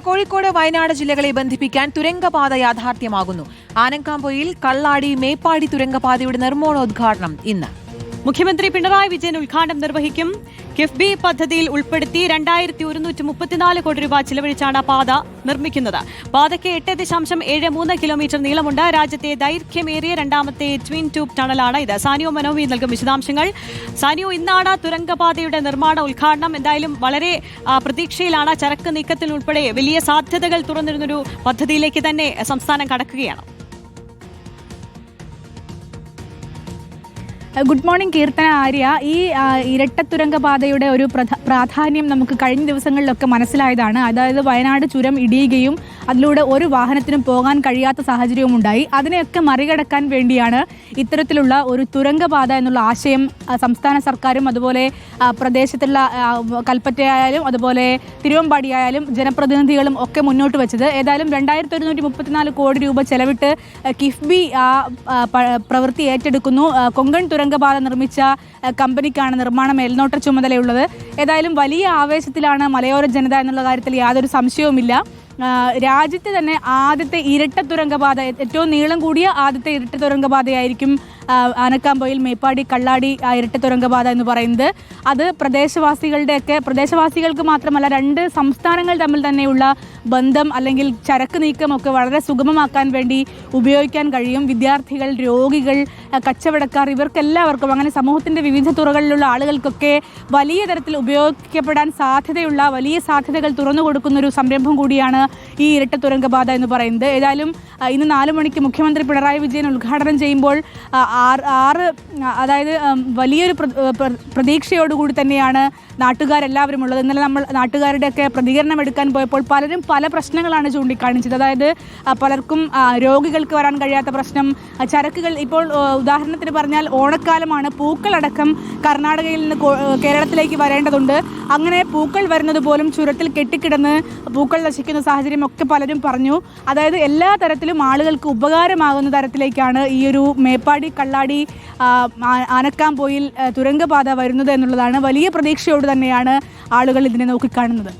കോഴിക്കോട് വയനാട് ജില്ലകളെ ബന്ധിപ്പിക്കാൻ തുരങ്കപാത യാഥാർത്ഥ്യമാകുന്നു. ആനക്കാമ്പൊയിൽ കള്ളാടി മേപ്പാടി തുരങ്കപാതയുടെ നിർമ്മാണോദ്ഘാടനം ഇന്ന്. മുഖ്യമന്ത്രി പിണറായി വിജയൻ ഉദ്ഘാടനം നിർവഹിക്കും. കിഫ്ബി പദ്ധതിയിൽ ഉൾപ്പെടുത്തി രണ്ടായിരത്തി ഒരുന്നൂറ്റി മുപ്പത്തിനാല് കോടി രൂപ ചിലവഴിച്ചാണ് പാത നിർമ്മിക്കുന്നത്. പാതയ്ക്ക് എട്ട് ദശാംശം ഏഴ് മൂന്ന് കിലോമീറ്റർ നീളമുണ്ട്. രാജ്യത്തെ ദൈർഘ്യമേറിയ രണ്ടാമത്തെ ട്വിൻ ട്യൂബ് ടണലാണ് ഇത്. സാനിയോ മനോവി നൽകും വിശദാംശങ്ങൾ. സാനിയോ ഇന്നാണ് തുരങ്കപാതയുടെ നിർമ്മാണ ഉദ്ഘാടനം. എന്തായാലും വളരെ പ്രതീക്ഷയിലാണ് ചരക്ക് നീക്കത്തിൽ ഉൾപ്പെടെ വലിയ സാധ്യതകൾ തുറന്നിരുന്നൊരു പദ്ധതിയിലേക്ക് തന്നെ സംസ്ഥാനം കടക്കുകയാണ്. Good morning Keerthana Arya. ഈ ഇരട്ട തുരങ്കപാതയുടെ ഒരു പ്രധ- പ്രാധാന്യം നമുക്ക് കഴിഞ്ഞ ദിവസങ്ങളിലൊക്കെ മനസ്സിലായതാണ്. അതായത് വയനാട് ചുരം ഇടിയുകയും അതിലൂടെ ഒരു വാഹനത്തിനും പോകാൻ കഴിയാത്ത സാഹചര്യവും ഉണ്ടായി. അതിനെയൊക്കെ മറികടക്കാൻ വേണ്ടിയാണ് ഇത്തരത്തിലുള്ള ഒരു തുരങ്കപാത എന്നുള്ള ആശയം സംസ്ഥാന സർക്കാരും അതുപോലെ പ്രദേശത്തുള്ള കൽപ്പറ്റയായാലും അതുപോലെ തിരുവമ്പാടി ആയാലും ജനപ്രതിനിധികളും ഒക്കെ മുന്നോട്ട് വെച്ചത്. ഏതായാലും രണ്ടായിരത്തി ഒരുന്നൂറ്റി മുപ്പത്തിനാല് കോടി രൂപ ചെലവിട്ട് കിഫ്ബി ആ പ്രവൃത്തി ഏറ്റെടുക്കുന്നു. കൊങ്കൺ കൊങ്കൺ തുരങ്കപാത നിർമ്മിച്ച കമ്പനിക്കാണ് നിർമ്മാണ മേൽനോട്ട ചുമതലയുള്ളത്. ഏതായാലും വലിയ ആവേശത്തിലാണ് മലയോര ജനത എന്നുള്ള കാര്യത്തിൽ യാതൊരു സംശയവുമില്ല. രാജ്യത്തെ തന്നെ ആദ്യത്തെ ഇരട്ട തുരങ്കപാത ഏറ്റവും നീളം കൂടിയ ആദ്യത്തെ ഇരട്ട തുരങ്കപാതയായിരിക്കും ആനക്കാമ്പൊയിൽ മേപ്പാടി കള്ളാടി ഇരട്ട തുരങ്കപാത എന്ന് പറയുന്നത്. അത് പ്രദേശവാസികളുടെയൊക്കെ പ്രദേശവാസികൾക്ക് മാത്രമല്ല രണ്ട് സംസ്ഥാനങ്ങൾ തമ്മിൽ തന്നെയുള്ള ബന്ധം അല്ലെങ്കിൽ ചരക്ക് നീക്കമൊക്കെ വളരെ സുഗമമാക്കാൻ വേണ്ടി ഉപയോഗിക്കാൻ കഴിയും. വിദ്യാർത്ഥികൾ രോഗികൾ കച്ചവടക്കാർ ഇവർക്കെല്ലാവർക്കും അങ്ങനെ സമൂഹത്തിന്റെ വിവിധ തുറകളിലുള്ള ആളുകൾക്കൊക്കെ വലിയ തരത്തിൽ ഉപയോഗിക്കപ്പെടാൻ സാധ്യതയുള്ള വലിയ സാധ്യതകൾ തുറന്നു കൊടുക്കുന്ന ഒരു സംരംഭം കൂടിയാണ് ഈ ഇരട്ട തുരങ്കപാത എന്ന് പറയുന്നത്. ഏതായാലും ഇന്ന് നാല് മണിക്ക് മുഖ്യമന്ത്രി പിണറായി വിജയൻ ഉദ്ഘാടനം ചെയ്യുമ്പോൾ ആറ് ആറ് അതായത് വലിയൊരു പ്ര- പ്ര- പ്രതീക്ഷയോടുകൂടി തന്നെയാണ് നാട്ടുകാരെല്ലാവരും ഉള്ളത് ഇന്നലെ നമ്മൾ നാട്ടുകാരുടെയൊക്കെ പ്രതികരണം എടുക്കാൻ പോയപ്പോൾ പലരും പല പ്രശ്നങ്ങളാണ് ചൂണ്ടിക്കാണിച്ചത്. അതായത് പലർക്കും രോഗികൾക്ക് വരാൻ കഴിയാത്ത പ്രശ്നം ചരക്കുകൾ ഇപ്പോൾ ഉദാഹരണത്തിന് പറഞ്ഞാൽ ഓണക്കാലമാണ്. പൂക്കളടക്കം കർണാടകയിൽ നിന്ന് കേരളത്തിലേക്ക് വരേണ്ടതുണ്ട്. അങ്ങനെ പൂക്കൾ വരുന്നത് പോലും ചുരത്തിൽ കെട്ടിക്കിടന്ന് പൂക്കൾ നശിക്കുന്ന സാഹചര്യം ഒക്കെ പലരും പറഞ്ഞു. അതായത് എല്ലാ തരത്തിലും ആളുകൾക്ക് ഉപകാരമാകുന്ന തരത്തിലേക്കാണ് ഈ ഒരു മേപ്പാടി കള്ളാടി ആനക്കാംപോയിൽ തുരങ്കപാത വരുന്നത് എന്നുള്ളതാണ് വലിയ പ്രതീക്ഷയോട് തന്നെയാണ് ആളുകൾ ഇതിനെ നോക്കിക്കാണുന്നത്.